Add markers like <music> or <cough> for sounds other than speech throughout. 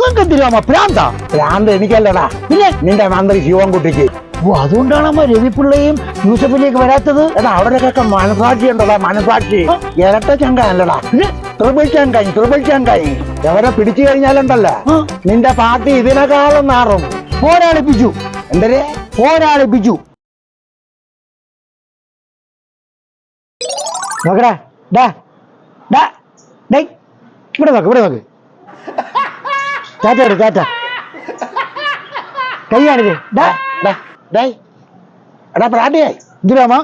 നിങ്ങൾക്ക് എന്തിനാ പ്രാന്താ? ഭ്രാന്ത് എനിക്കല്ലടാ. പിന്നെ? നിന്റെ മന്ത്രി ശിവൻകുട്ടിക്ക്. ഓ അതുകൊണ്ടാണ് രവിപിള്ളയും യൂസഫിലേക്ക് വരാത്തത്? എടാ അവരുടെയൊക്കെ മനസാക്ഷി ഉണ്ടടാ മനസാക്ഷി. ഇരട്ട ചങ്കല്ലടാ ട്രിപ്പിൾ ചങ്കായി ട്രിപ്പിൾ ചങ്കായി. എവരെ പിടിച്ചു കഴിഞ്ഞാലുണ്ടല്ലോ. നിന്റെ പാർട്ടി ഇതിനേക്കാളും നാറും. പോരാളിപ്പിച്ചു. എന്തരേ? പോരാളി ബിജു നോക്കടാ ഡാ ഡാ ഡേയ് ഇവിടെ നോക്ക് ഇവിടെ നോക്ക്. ടാറ്റ എടു ടാറ്റ കൈയാണിത്. എടാ പ്രാട്ടിയായി എന്തിനാമ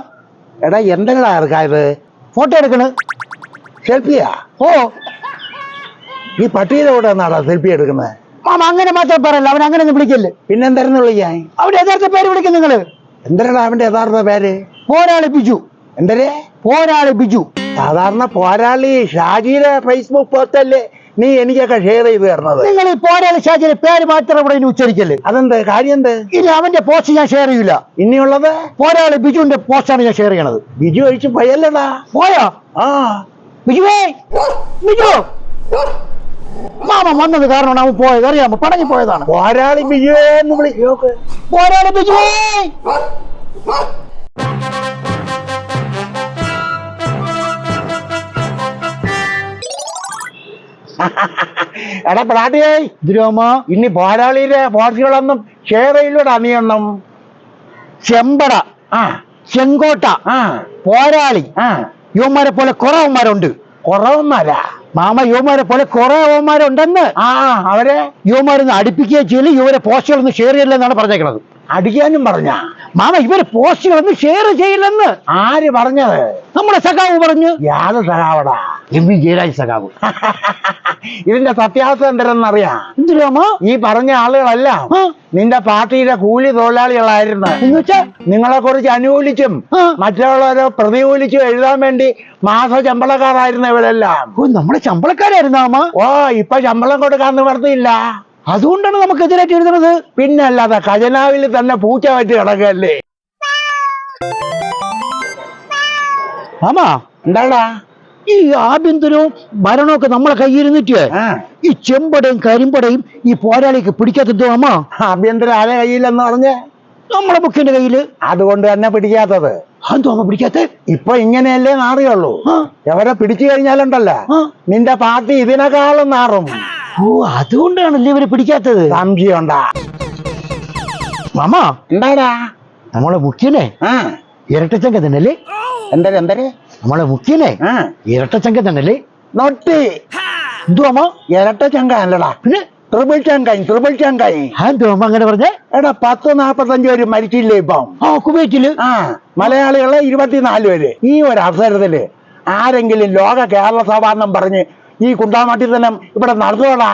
എടാ എന്തെങ്കിലും ഇറക്കായത് ഫോട്ടോ എടുക്കണ്. സെൽഫിയാ? ഓ. ഈ പട്ടിയുടെ കൂടെ എന്നാടാ സെൽഫി എടുക്കുന്നത്. മാമ അങ്ങനെ മാത്രം പറയല്ല. അവൻ അങ്ങനെ ഒന്നും വിളിക്കല്ലേ. പിന്നെന്തായിരുന്നു വിളിക്കാൻ അവന്റെ യഥാർത്ഥ പേര് വിളിക്കും നിങ്ങൾ. എന്തരടാ അവന്റെ യഥാർത്ഥ പേര്? പോരാളി ബിജു. എന്തരേ പോരാളി ബിജു. സാധാരണ പോരാളി ഷാജിയുടെ ഫേസ്ബുക്ക് പോസ്റ്റല്ലേ? നീ എനിക്കൊക്കെ ഷെയർ ചെയ്ത് തരണത്. നിങ്ങൾ ഈ പോരാളി ഷാജിന് പേര് മാത്രം ഇവിടെ ഇനി ഉച്ചരിക്കല്ലേ അതെന്ത്? കാര്യം എന്ത് ഇനി അവന്റെ പോസ്റ്റ് ഞാൻ ഷെയർ ചെയ്യില്ല ഇനിയുള്ളത്? പോരാളി ബിജുവിന്റെ പോസ്റ്റാണ് ഞാൻ ഷെയർ ചെയ്യണത്. ബിജു ഒഴിച്ച് പോയല്ലടാ. പോയോ? ആ. ബിജുവേ ബിജു. മാമ വന്നത് കാരണം അവൻ പോയത്. അറിയാമോ? പടങ്ങി പോയതാണ്. പോരാളി ബിജു എന്ന് വിളിക്കോ പോരാളി ബിജുവേ. എടാ പ്രാട്ടിയേ ദ്രോമ ഇനി പോരാളിയിലെ പോർച്ചുകളൊന്നും ഷേറയിലൂടെ നീയൊന്നും ചെമ്പട ആ. ചെങ്കോട്ട ആ. പോരാളി ആ. യുവന്മാരെ പോലെ കുറവന്മാരുണ്ട് കുറവന്മാരാ മാമ യുവന്മാരെ പോലെ കുറെ അവന്മാരുണ്ടെന്ന്. ആ അവരെ? യുവന്മാരൊന്ന് അടുപ്പിക്കുകയും ചെയ്യില്ല ഇവരെ പോസ്റ്റുകളൊന്നും ഷെയർ ചെയ്യില്ലെന്നാണ് പറഞ്ഞേക്കണത്. അടിക്കാനും പറഞ്ഞ. മാമ ഇവരെ പോസ്റ്റുകളൊന്നും ഷെയർ ചെയ്യില്ലെന്ന്. ആര് പറഞ്ഞത്? നമ്മുടെ സഖാവ് പറഞ്ഞു. യാത സഖാവടാ. എം വി ജയരാജ് സഖാവ്. <laughs> ഇതിന്റെ സത്യാവസ്ഥ എന്തെന്നറിയാം എന്തിനാമ ഈ പറഞ്ഞ ആളുകളല്ല. നിന്റെ പാർട്ടിയിലെ കൂലി തൊഴിലാളികളായിരുന്നു. എന്ന് വെച്ചാ? നിങ്ങളെ കുറിച്ച് അനുകൂലിച്ചും മറ്റുള്ളവരെ പ്രതികൂലിച്ചും എഴുതാൻ വേണ്ടി മാസ ശമ്പളക്കാരായിരുന്നു ഇവരെല്ലാം. നമ്മുടെ ശമ്പളക്കാരായിരുന്നു ഓ ഇപ്പൊ ശമ്പളം കൊടുക്കാൻ നിവർത്തിയില്ല അതുകൊണ്ടാണ് നമുക്ക് എതിരായിട്ട് എഴുതുന്നത് പിന്നല്ലാതെ ഖജനാവിൽ തന്നെ പൂച്ച വെച്ച് കിടക്കല്ലേ ആമാ എന്താടാ? ഈ ആഭ്യന്തരവും ഭരണമൊക്കെ നമ്മളെ കയ്യിരുന്നിട്ട് ഈ ചെമ്പടയും കരിമ്പടയും ഈ പോരാളിക്ക് പിടിക്കാത്തോ അമ്മ ആഭ്യന്തര ആരെ കയ്യിലെന്ന് പറഞ്ഞ? നമ്മളെ മുഖ്യന്റെ കയ്യിൽ. അതുകൊണ്ട് തന്നെ പിടിക്കാത്തത്. അതോ അമ്മ പിടിക്കാത്ത? ഇപ്പൊ ഇങ്ങനെയല്ലേ നാറിയുള്ളൂ എവരെ പിടിച്ചു കഴിഞ്ഞാലുണ്ടല്ലോ. നിന്റെ പാർട്ടി ഇതിനേക്കാളും നാറും. ഓ അതുകൊണ്ടാണല്ലേ ഇവരെ പിടിക്കാത്തത്? സംശയമുണ്ടാ. മാമ എന്താടാ? നമ്മളെ മുഖ്യനെ? ഇരട്ട ഇരട്ടച്ചങ്ക തന്നല്ലേ എന്തര് എന്തര്? നമ്മളെ മുഖ്യനെ? ഇരട്ടച്ചങ്ക തന്നല്ലേ നോട്ടി. എന്തോ ഇരട്ടച്ചങ്ക ഇരട്ട ചങ്ക അല്ലടാ. പിന്നെ? ട്രിപ്പിൾ ചങ്കായി ട്രിപ്പിൾ ചങ്കായി എന്തോ മാമ അങ്ങനെ പറഞ്ഞേ? എടാ പത്ത് നാപ്പത്തഞ്ച് പേര് മരിച്ചില്ലേ ഇപ്പം? ആ കുവൈറ്റിൽ. ആ മലയാളികളെ ഇരുപത്തിനാല് പേര്. ഈ ഒരു അവസരത്തിൽ ആരെങ്കിലും ലോക കേരള സഭ എന്നും പറഞ്ഞ് ഈ കുണ്ടാമാട്ടിൽ തന്നെ ഇവിടെ നടന്നോടാ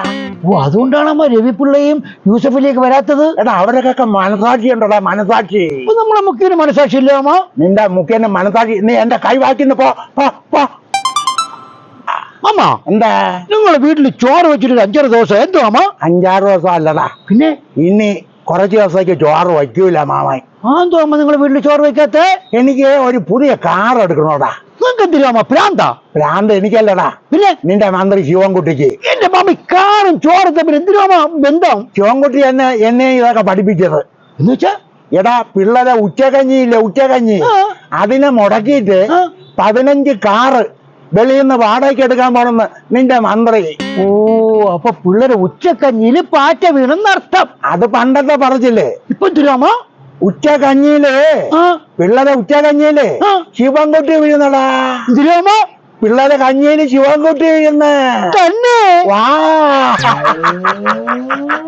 ഓ അതുകൊണ്ടാണ് അമ്മ രവിപിള്ളയും യൂസഫിലേക്ക് വരാത്തത്? എടാ അവരൊക്കെ മനസാക്ഷി ഉണ്ടോടാ മനസാക്ഷി? അപ്പൊ നമ്മളെ മുഖ്യന് മനസ്സാക്ഷിയില്ല അമ്മ? നിന്റെ മുഖ്യന്റെ മനസാക്ഷി നീ എന്റെ കൈ വാക്കിന്ന് പോ അമ്മ എന്താ? നിങ്ങളെ വീട്ടിൽ ചോറ് വെച്ചിട്ട് അഞ്ചാറ് ദിവസം എന്തോ അമ്മ? അഞ്ചാറ് ദിവസം അല്ലടാ. പിന്നെ? ഇനി കുറച്ച് ദിവസത്തേക്ക് ചോറ് വയ്ക്കൂല മാമായി ആ എന്തോ അമ്മ നിങ്ങളെ വീട്ടിൽ ചോറ് വെക്കാത്ത എനിക്ക് ഒരു പുതിയ കാർ എടുക്കണോടാ. നിങ്ങൾക്ക് എന്തിനാ പ്രാന്താ ഭ്രാന്ത് എനിക്കല്ലടാ. പിന്നെ? നിന്റെ മന്ത്രി ശിവൻകുട്ടിക്ക്. എന്റെ മാമി കാറും ചോറും തമ്മിൽ എന്തിനാ ബന്ധം? ശിവൻകുട്ടി എന്നെ എന്നെ ഇതൊക്കെ പഠിപ്പിച്ചത്. എന്ന് വെച്ചാ? എടാ പിള്ളേരെ ഉച്ചകഞ്ഞിയില്ലേ ഉച്ചകഞ്ഞി. അതിനെ മുടക്കിയിട്ട്. പതിനഞ്ച് കാറ് വെളിയിൽ നിന്ന് വാടകയ്ക്ക് എടുക്കാൻ പോണെന്ന് നിന്റെ മന്ത്രി. ഓ അപ്പൊ പിള്ളേര് ഉച്ചക്കഞ്ഞിയിൽ പാറ്റ വീണെന്നർത്ഥം. അത് പണ്ടത്തെ പറഞ്ഞില്ലേ ഇപ്പൊ എന്തിനാ ഉച്ച ഉച്ചകഞ്ഞിയിൽ. ആ. പിള്ളേരെ ഉച്ചകഞ്ഞിയിൽ ആ. ശിവൻകുട്ടി വീഴുന്നടാ. അമ്മ പിള്ളേരെ കഞ്ഞിയിൽ ശിവൻകുട്ടി വീഴുന്ന. തന്നെ. വാ. <laughs>